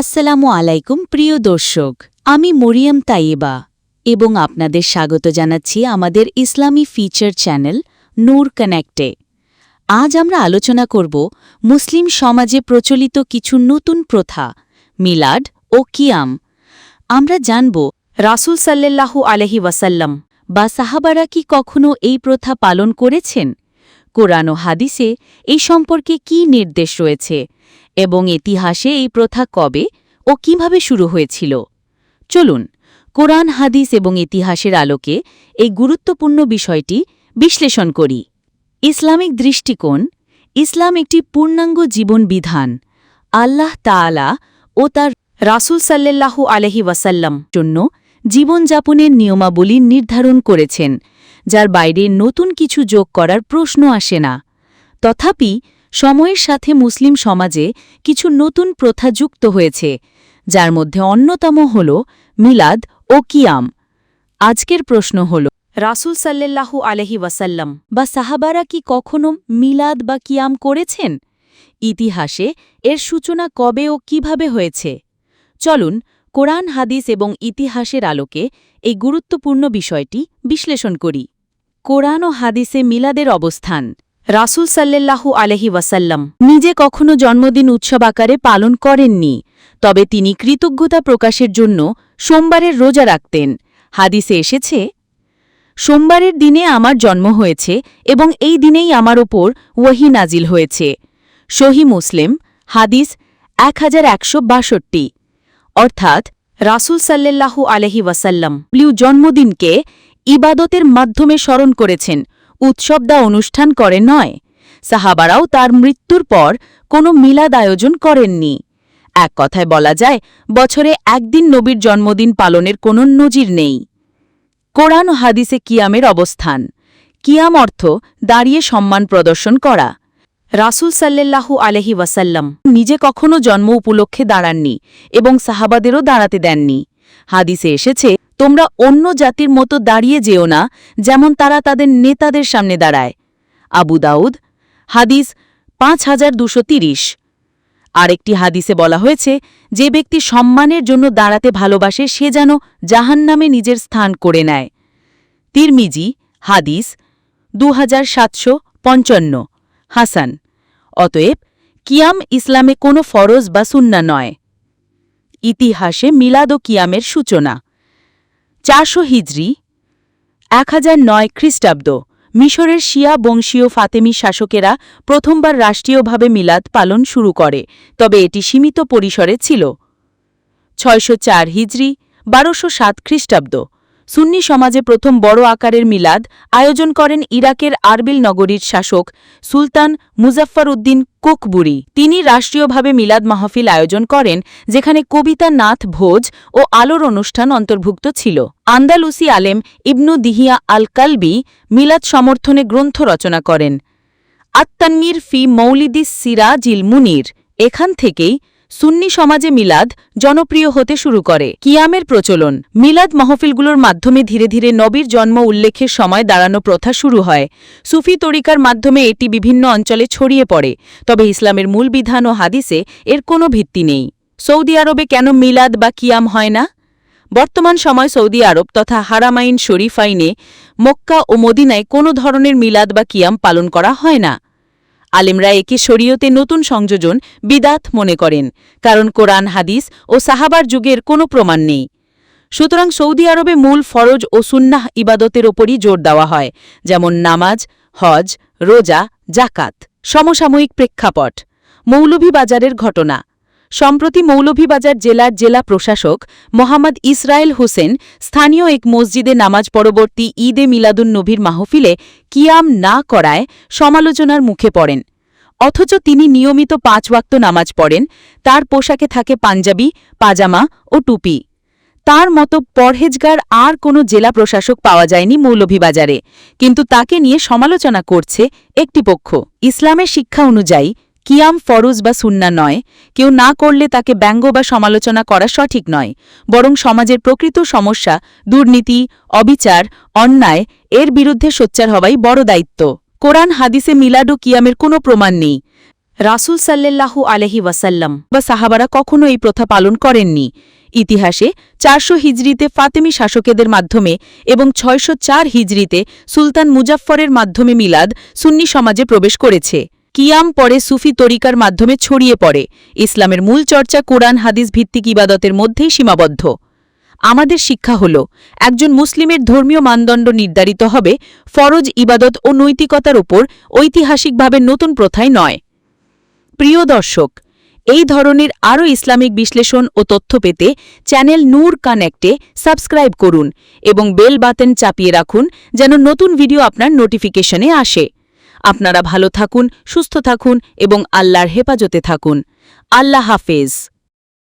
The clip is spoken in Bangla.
আসসালামু আলাইকুম, প্রিয় দর্শক। আমি মরিয়ম তাইয়েবা এবং আপনাদের স্বাগত জানাচ্ছি আমাদের ইসলামী ফিচার চ্যানেল নূর কানেক্টে। আজ আমরা আলোচনা করব মুসলিম সমাজে প্রচলিত কিছু নতুন প্রথা মিলাড ও কিয়াম। আমরা জানব, রাসূল সাল্লাল্লাহু আলহি ওয়াসাল্লাম বা সাহাবারা কি কখনো এই প্রথা পালন করেছেন? কোরআন ও হাদিসে এই সম্পর্কে কি নির্দেশ রয়েছে এবং ইতিহাসে এই প্রথা কবে ও কীভাবে শুরু হয়েছিল? চলুন, কোরআন, হাদিস এবং ইতিহাসের আলোকে এই গুরুত্বপূর্ণ বিষয়টি বিশ্লেষণ করি। ইসলামিক দৃষ্টিকোণ, ইসলাম একটি পূর্ণাঙ্গ জীবন বিধান আল্লাহ তাআলা ও তার রাসূল সাল্লাল্লাহু আলহি ওয়াসাল্লাম জন্য জীবনযাপনের নিয়মাবলী নির্ধারণ করেছেন। যার বাইরে নতুন কিছু যোগ করার প্রশ্ন আসে না। তথাপি, সময়ের সাথে মুসলিম সমাজে কিছু নতুন প্রথা যুক্ত হয়েছে, যার মধ্যে অন্যতম হল মিলাদ ও কিয়াম। আজকের প্রশ্ন হল, রাসূল সাল্লাল্লাহু আলহি ওয়াসাল্লাম বা সাহাবারা কি কখনো মিলাদ বা কিয়াম করেছেন? ইতিহাসে এর সূচনা কবে ও কীভাবে হয়েছে? চলুন কোরআন, হাদিস এবং ইতিহাসের আলোকে এই গুরুত্বপূর্ণ বিষয়টি বিশ্লেষণ করি। কোরআন ও হাদিসে মিলাদের অবস্থান। রাসূল সাল্লাল্লাহু আলহি ওয়াসাল্লাম নিজে কখনো জন্মদিন উৎসব আকারে পালন করেননি, তবে তিনি কৃতজ্ঞতা প্রকাশের জন্য সোমবারের রোজা রাখতেন। হাদিসে এসেছে, সোমবারের দিনে আমার জন্ম হয়েছে এবং এই দিনেই আমার ওপর ওয়াহি নাজিল হয়েছে। সহি মুসলিম, হাদিস এক হাজার একশো বাষট্টি। অর্থাৎ রাসূল সাল্লাল্লাহু আলহি ওয়াসাল্লাম লিউ জন্মদিনকে ইবাদতের মাধ্যমে স্মরণ করেছেন, উৎসব দা অনুষ্ঠান করে নয়। সাহাবারাও তার মৃত্যুর পর কোনো মিলাদ আয়োজন করেননি। এক কথায় বলা যায়, বছরে একদিন নবীর জন্মদিন পালনের কোনো নজির নেই। কোরআন হাদিসে কিয়ামের অবস্থান। কিয়াম অর্থ দাঁড়িয়ে সম্মান প্রদর্শন করা। রাসূল সাল্লাল্লাহু আলহি ওয়াসাল্লাম নিজে কখনো জন্ম উপলক্ষে দাঁড়াননি এবং সাহাবাদেরও দাঁড়াতে দেননি। হাদিসে এসেছে, তোমরা অন্য জাতির মতো দাঁড়িয়ে যেও না, যেমন তারা তাদের নেতাদের সামনে দাঁড়ায়। আবু দাউদ, হাদিস পাঁচ হাজার দুশো তিরিশ। আরেকটি হাদিসে বলা হয়েছে, যে ব্যক্তি সম্মানের জন্য দাঁড়াতে ভালোবাসে, সে যেন জাহান্নামে নিজের স্থান করে নেয়। তিরমিজি, হাদিস দু হাসান অতএব কিয়াম ইসলামে কোনো ফরজ বা সুন্না নয়। ইতিহাসে মিলাদ ও কিয়ামের সূচনা। চারশো হিজরি, এক হাজার নয় খ্রিস্টাব্দ, মিশরের শিয়া বংশীয় ফাতেমি শাসকেরা প্রথমবার রাষ্ট্রীয়ভাবে মিলাদ পালন শুরু করে, তবে এটি সীমিত পরিসরে ছিল। ছয়শো চার হিজরি, বারোশো সাত খ্রিস্টাব্দ সুন্নি সমাজে প্রথম বড় আকারের মিলাদ আয়োজন করেন ইরাকের আরবিল নগরীর শাসক সুলতান মুজাফফর উদ্দিন কোকবুরি। তিনি রাষ্ট্রীয়ভাবে মিলাদ মাহফিল আয়োজন করেন, যেখানে কবিতা নাথ ভোজ ও আলোর অনুষ্ঠান অন্তর্ভুক্ত ছিল। আন্দালুসি আলেম ইবনু দিহিয়া আল কালবি মিলাদ সমর্থনে গ্রন্থ রচনা করেন। আত্মান্মির ফি মৌলিদিস সিরাজিল মুনির। এখান থেকেই সুন্নি সমাজে মিলাদ জনপ্রিয় হতে শুরু করে। কিয়ামের প্রচলন। মিলাদ মহফিলগুলোর মাধ্যমে ধীরে ধীরে নবীর জন্ম উল্লেখের সময় দাঁড়ানো প্রথা শুরু হয়। সুফি তরিকার মাধ্যমে এটি বিভিন্ন অঞ্চলে ছড়িয়ে পড়ে, তবে ইসলামের মূল বিধান ও হাদিসে এর কোনো ভিত্তি নেই। সৌদি আরবে কেন মিলাদ বা কিয়াম হয় না? বর্তমান সময় সৌদি আরব তথা হারামাইন শরীফ আইনে মক্কা ও মদিনায় কোনো ধরনের মিলাদ বা কিয়াম পালন করা হয় না। আলেমরা একে শরীয়তে নতুন সংযোজন বিদাত মনে করেন, কারণ কোরআন, হাদিস ও সাহাবার যুগের কোনো প্রমাণ নেই। সুতরাং সৌদি আরবে মূল ফরজ ও সুন্নাহ ইবাদতের ওপরই জোর দেওয়া হয়, যেমন নামাজ, হজ, রোজা জাকাত সমসাময়িক প্রেক্ষাপট। মৌলভীবাজারের ঘটনা। সম্প্রতি মৌলভীবাজার জেলার জেলা প্রশাসক মোহাম্মদ ইসরায়েল হোসেন স্থানীয় এক মসজিদে নামাজ পরবর্তী ঈদে মিলাদুন নবীর মাহফিলে কিয়াম না করায় সমালোচনার মুখে পড়েন। অথচ তিনি নিয়মিত পাঁচ ওয়াক্ত নামাজ পড়েন, তার পোশাকে থাকে পাঞ্জাবি, পাজামা ও টুপি। তার মতো পরহেজগার আর কোনো জেলা প্রশাসক পাওয়া যায়নি মৌলভীবাজারে, কিন্তু তাকে নিয়ে সমালোচনা করছে একটি পক্ষ। ইসলামের শিক্ষা অনুযায়ী কিয়াম ফরজ বা সুন্না নয়। কেউ না করলে তাকে ব্যঙ্গ বা সমালোচনা করা সঠিক নয়। বরং সমাজের প্রকৃত সমস্যা, দুর্নীতি, অবিচার, অন্যায়, এর বিরুদ্ধে সোচ্চার হওয়াই বড় দায়িত্ব। কোরআন হাদিসে মিলাড কিয়ামের কোনো প্রমাণ নেই। রাসুল সাল্লাল্লাহু আলহি ওয়াসাল্লাম বা সাহাবারা কখনো এই প্রথা পালন করেননি। ইতিহাসে চারশো হিজরিতে ফাতেমি শাসকেদের মাধ্যমে এবং ছয়শো চার হিজরিতে সুলতান মুজাফফরের মাধ্যমে মিলাদ সুন্নি সমাজে প্রবেশ করেছে। কিয়াম পরে সুফি তরিকার মাধ্যমে ছড়িয়ে পড়ে। ইসলামের মূল চর্চা কোরআন, হাদিস ভিত্তিক ইবাদতের মধ্যেই সীমাবদ্ধ। আমাদের শিক্ষা হল, একজন মুসলিমের ধর্মীয় মানদণ্ড নির্ধারিত হবে ফরজ ইবাদত ও নৈতিকতার ওপর ঐতিহাসিকভাবে নতুন প্রথায় নয়। প্রিয় দর্শক, এই ধরনের আরও ইসলামিক বিশ্লেষণ ও তথ্য পেতে চ্যানেল নূর কানেক্টে সাবস্ক্রাইব করুন এবং বেল বাতেন চাপিয়ে রাখুন যেন নতুন ভিডিও আপনার নোটিফিকেশনে আসে। আপনারা ভালো থাকুন সুস্থ থাকুন এবং আল্লাহর হেফাজতে থাকুন। আল্লাহ হাফেজ।